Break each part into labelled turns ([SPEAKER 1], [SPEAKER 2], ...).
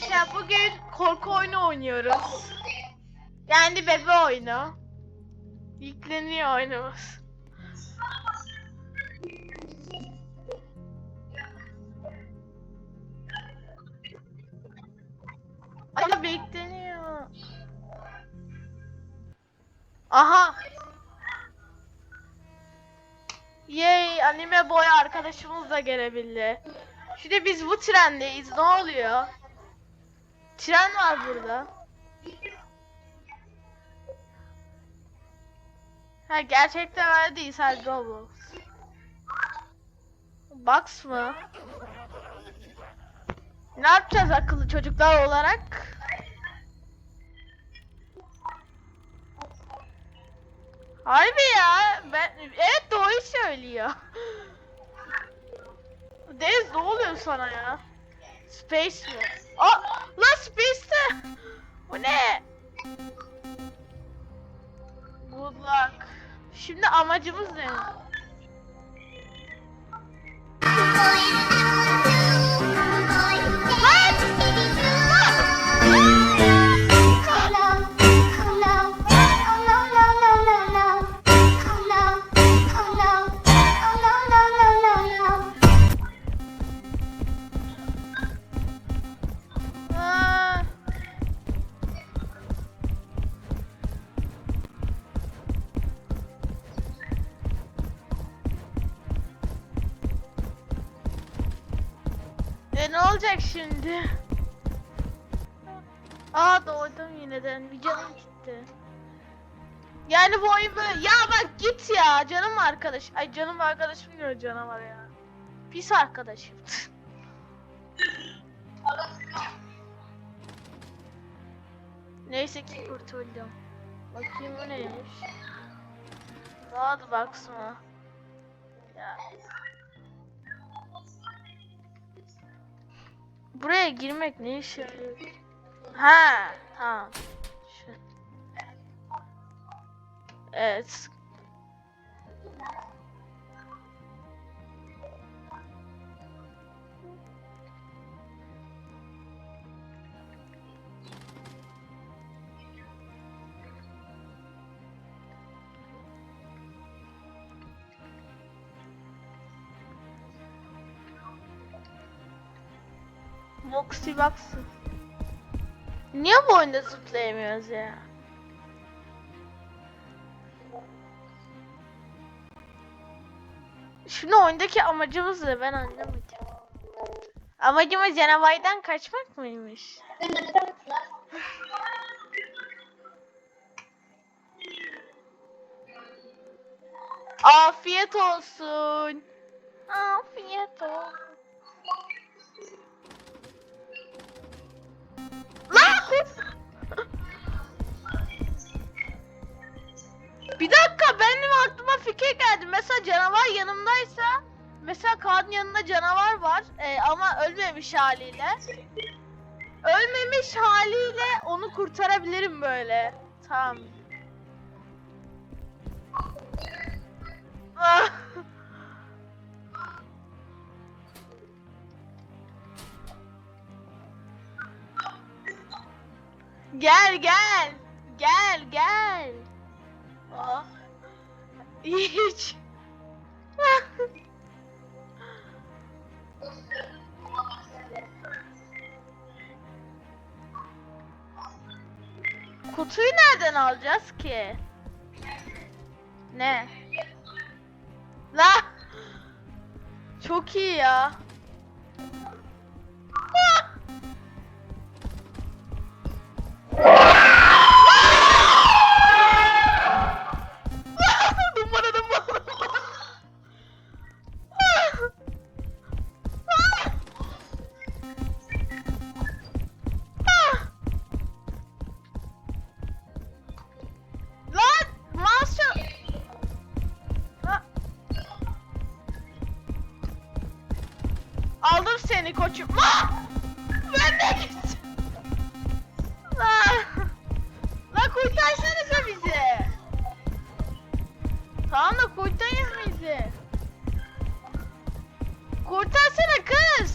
[SPEAKER 1] arkadaşlar bugün korku oyunu oynuyoruz. Yani bebe oyunu. Yükleniyor oyunumuz. Ama bekleniyor. Aha. Yay anime boy arkadaşımız da gelebildi. Şimdi biz bu trendeyiz. Ne oluyor? Tren var burada. Ha gerçekten öyle değil sadece Roblox. Box mı? Ne yapacağız akıllı çocuklar olarak? Harbi ya. Ben evet doğru söylüyor. Deniz ne oluyor sana ya? Space mi? Aa, lan Space'te. Bu ne? Good luck. Şimdi amacımız ne? Olacak şimdi? Aa doğdum yineden. Bir canım gitti. Yani bu oyun böyle... Ya bak git ya. Canım arkadaş. Ay canım arkadaşım diyor canavar ya. Pis arkadaşım. Neyse ki kurtuldum. Bakayım bu neymiş. Rahat baksana. Ya. Buraya girmek ne işe yarıyor? Ha, tamam. Evet. Moxie baksın. Niye bu oyunda zıplayamıyoruz ya? Şimdi oyundaki amacımız ne ben anlamadım. Amacımız canavardan kaçmak mıymış? Afiyet olsun. Afiyet olsun. Bir dakika benim aklıma fikir geldi. Mesela canavar yanımdaysa mesela Kaan'ın yanında canavar var e, ama ölmemiş haliyle. Ölmemiş haliyle onu kurtarabilirim böyle. Tamam. Ah. Gel gel. Gel gel. Aa. Hiç. Kutuyu nereden alacağız ki? Ne? La! Çok iyi ya. Koçum. Ben de git. Lan. Lan kurtarsanıza bizi. Tamam da kurtarın bizi. Kurtarsana kız.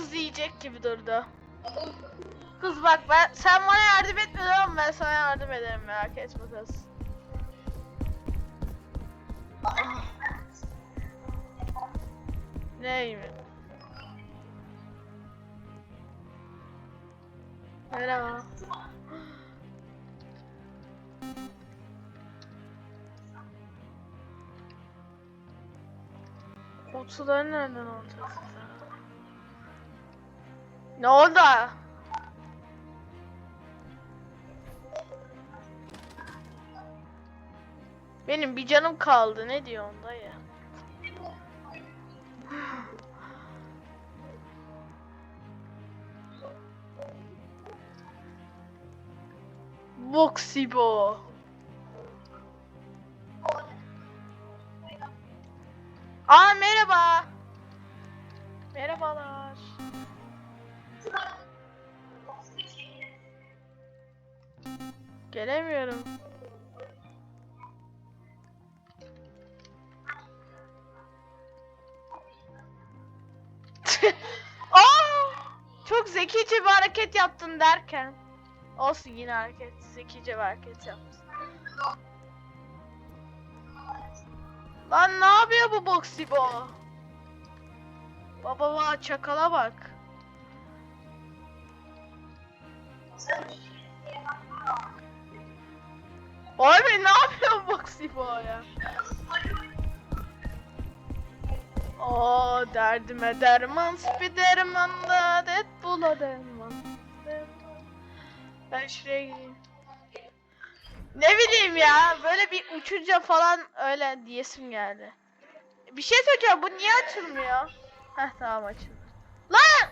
[SPEAKER 1] Kız yiyecek gibi durdu. Kız bak ben sen bana yardım etmedin ama ben sana yardım ederim merak etme kız. Ney mi? Merhaba. Kutuları nereden alacağız? Ne oldu? Benim bir canım kaldı. Ne diyorsun dayı? Boxibo. Aa merhaba. Merhabalar. Gelemiyorum. Çok zekice bir hareket yaptın derken. Olsun yine hareket. Zekice bir hareket yaptın. Lan ne yapıyor bu Boxibo? Baba baba çakala bak. Abi ne yapıyor Boxibo ya? O derdime derman Spiderman da Deadpool'a derman. derman. Ben şuraya gideyim. Ne bileyim ya böyle bir uçunca falan öyle diyesim geldi. Bir şey söyleyeceğim bu niye açılmıyor? Heh tamam açıldı. Lan!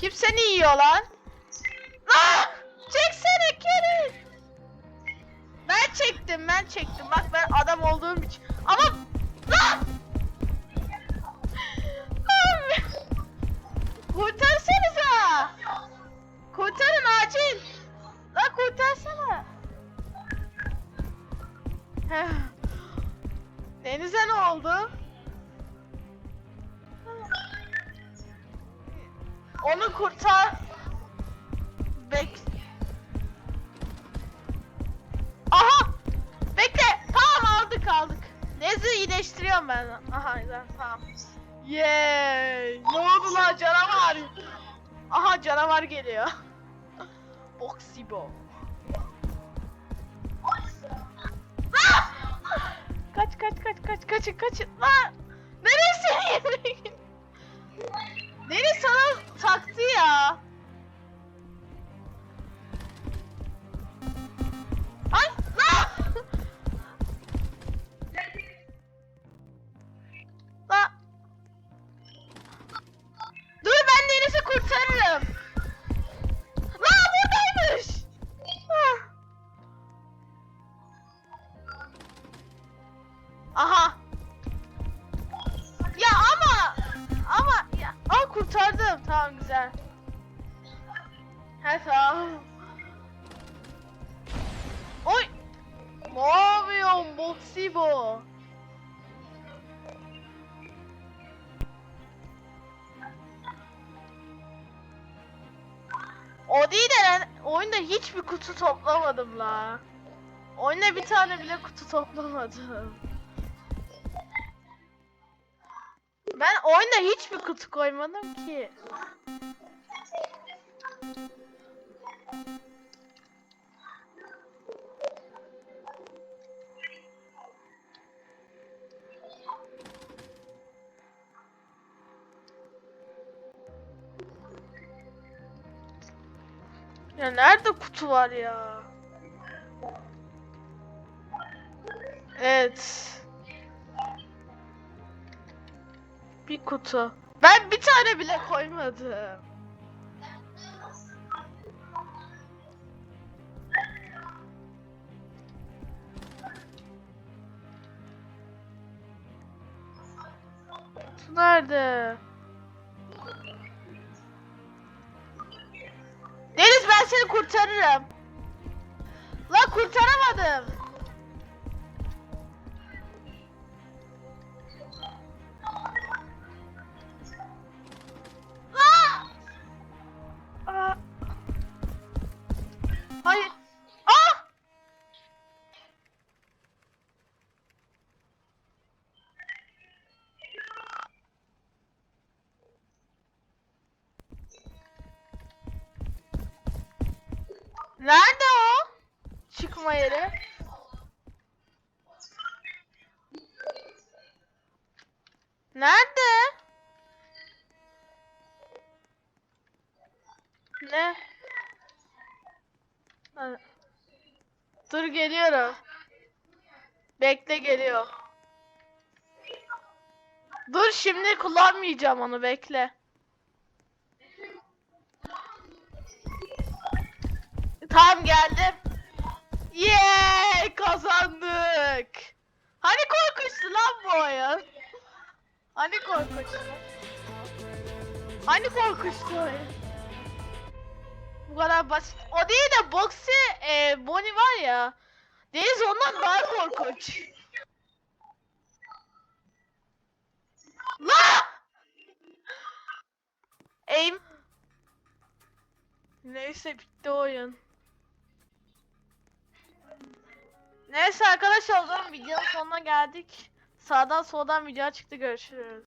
[SPEAKER 1] Kim seni yiyor lan? Lan! Çeksene Kerim! Ben çektim ben çektim bak ben adam olduğum için. Ama! Abi! Kurtarsanıza! Kurtarın acil! Lan kurtarsana! Denize ne oldu? Onu kurtar. Bek. Aha! Bekle. Tamam aldık aldık. Nezi iyileştiriyorum ben. Aha tamam. Yay! Ne oldu lan canavar? Aha canavar geliyor. Boxibo. Ah! Kaç kaç kaç kaç kaçın kaçın lan. Neresi? Deniz sana taktı ya. Kurtardım. Tamam güzel. He tamam. Oy. Ne yapıyorsun Boxibo? O değil de ben oyunda hiçbir kutu toplamadım la. Oyunda bir tane bile kutu toplamadım. Ben oyunda hiçbir kutu koymadım ki. Ya nerede kutu var ya? Evet. Bir kutu. Ben bir tane bile koymadım. Nerede? Deniz ben seni kurtarırım. La kurtaramadım. Nerede o? Çıkma yeri. Nerede? Ne? Dur geliyorum. Bekle geliyor. Dur şimdi kullanmayacağım onu bekle. Tamam geldim. Yeah kazandık. Hani korkunçtu lan bu oyun? Hani korkunçtu? Hani korkunçtu oyun? Bu kadar basit. O değil de Boxy e, Bonnie var ya. Deniz ondan daha korkunç. La! Aim. Neyse bitti oyun. Neyse arkadaşlar o zaman videonun sonuna geldik. Sağdan soldan video çıktı görüşürüz.